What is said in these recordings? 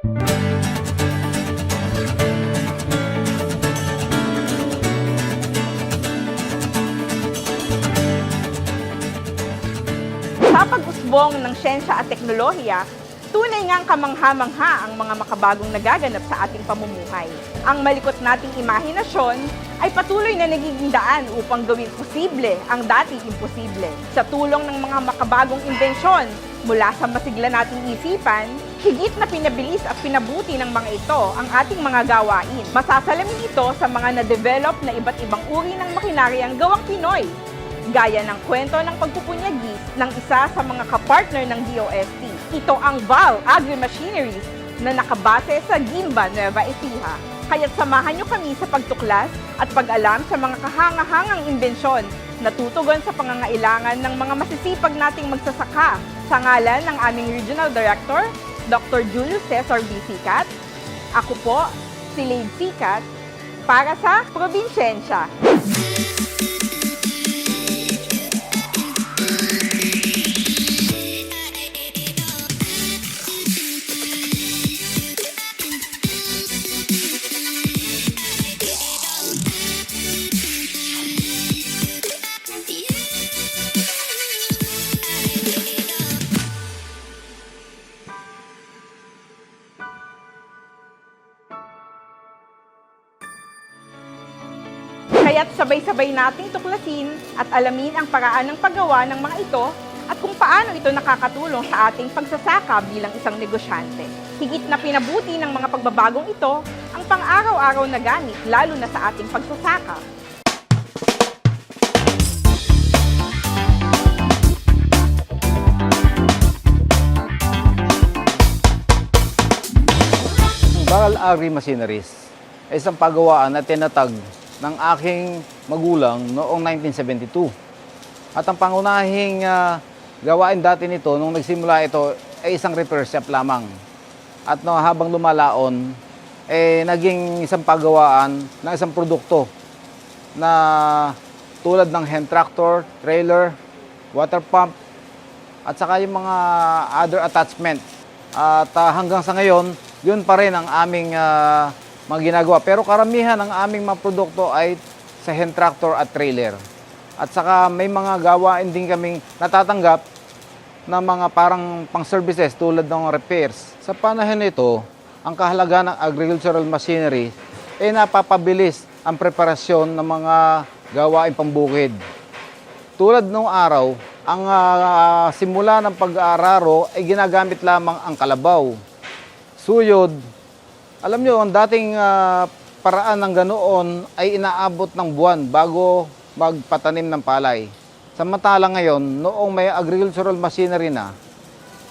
Sa pag-usbong ng siyensya at teknolohiya, tunay ngang kamangha-mangha ang mga makabagong nagaganap sa ating pamumuhay. Ang malikot nating imahinasyon ay patuloy na nagiging daan upang gawin posible ang dati imposible. Sa tulong ng mga makabagong imbensyon mula sa masigla nating isipan, higit na pinabilis at pinabuti ng mga ito ang ating mga gawain. Masasalamin ito sa mga na-develop na iba't ibang uri ng makinaryang gawang Pinoy gaya ng kwento ng pagpupunyagis ng isa sa mga kapartner ng DOST. Ito ang Val Agri-Machineries na nakabase sa Gimba, Nueva Ecija. Kaya't samahan nyo kami sa pagtuklas at pag-alam sa mga kahangahangang imbensyon na tutugon sa pangangailangan ng mga masisipag nating magsasaka sa ngalan ng aming Regional Director, Dr. Julius Cesar B. Sicat. Ako po, si Lade Sicat, para sa Probinsyensya. Kaya't sabay-sabay nating tuklasin at alamin ang paraan ng paggawa ng mga ito at kung paano ito nakakatulong sa ating pagsasaka bilang isang negosyante. Higit na pinabuti ng mga pagbabagong ito ang pang-araw-araw na gamit lalo na sa ating pagsasaka. Baral Agri Machineries ay isang pagawaan na tinatag ng aking magulang noong 1972. At ang pangunahing ah, gawain dati nito nung nagsimula ito ay isang repair shop lamang. At no, habang lumalaon, eh, naging isang pagawaan ng isang produkto na tulad ng hand tractor, trailer, water pump, at saka yung mga other attachment. At ah, hanggang sa ngayon, yun pa rin ang aming ah, mga ginagawa. Pero karamihan ng aming mga produkto ay sa hand tractor at trailer. At saka may mga gawain din kaming natatanggap na mga parang pang-services tulad ng repairs. Sa panahon nito, ang kahalaga ng agricultural machinery ay napapabilis ang preparasyon ng mga gawain pambukid. Tulad nung araw, ang ah, simula ng pag-aararo ay ginagamit lamang ang kalabaw. Suyod, alam nyo, ang dating ah, paraan ng ganoon ay inaabot ng buwan bago magpatanim ng palay. Samantalang ngayon, noong may agricultural machinery na,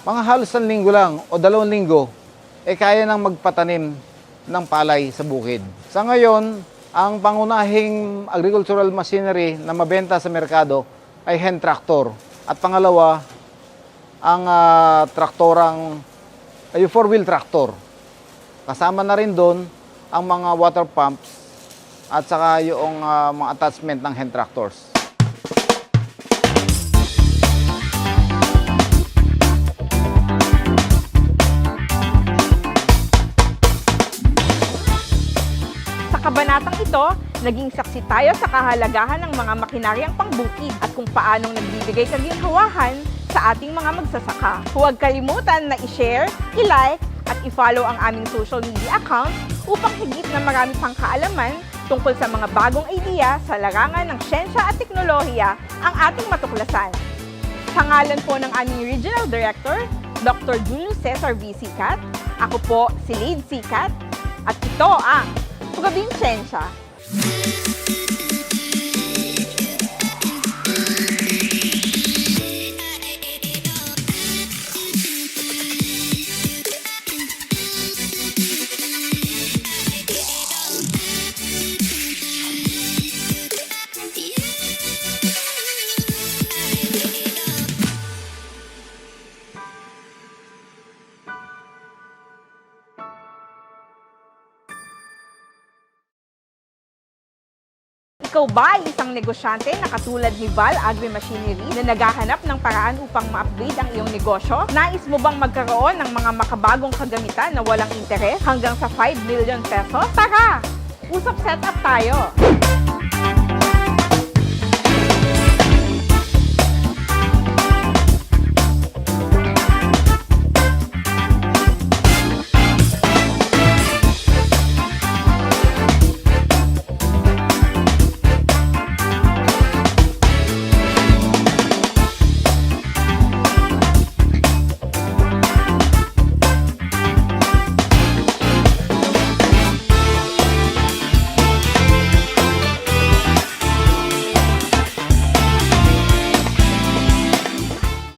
mga halos ng linggo lang o dalawang linggo, eh kaya nang magpatanim ng palay sa bukid. Sa ngayon, ang pangunahing agricultural machinery na mabenta sa merkado ay hand tractor. At pangalawa, ang ah, traktorang, ay four-wheel tractor. Kasama na rin doon ang mga water pumps at saka yung ah, mga attachment ng hand tractors. Kabanatang ito, naging saksi tayo sa kahalagahan ng mga makinaryang pangbukid at kung paanong nagbibigay kaginhawahan sa ating mga magsasaka. Huwag kalimutan na i-share, i-like, i-follow ang aming social media account upang higit na marami pang kaalaman tungkol sa mga bagong idea sa larangan ng siyensya at teknolohiya ang ating matuklasan. Sa ngalan po ng aming Regional Director, Dr. Julius Cesar V. Sicat, ako po si Lade Sicat, at ito ang Probinsiyensya. Ikaw ba ay isang negosyante na katulad ni Val Agri-Machinery na naghahanap ng paraan upang ma-upgrade ang iyong negosyo? Nais mo bang magkaroon ng mga makabagong kagamitan na walang interes hanggang sa 5 million pesos? Tara! Usap setup tayo!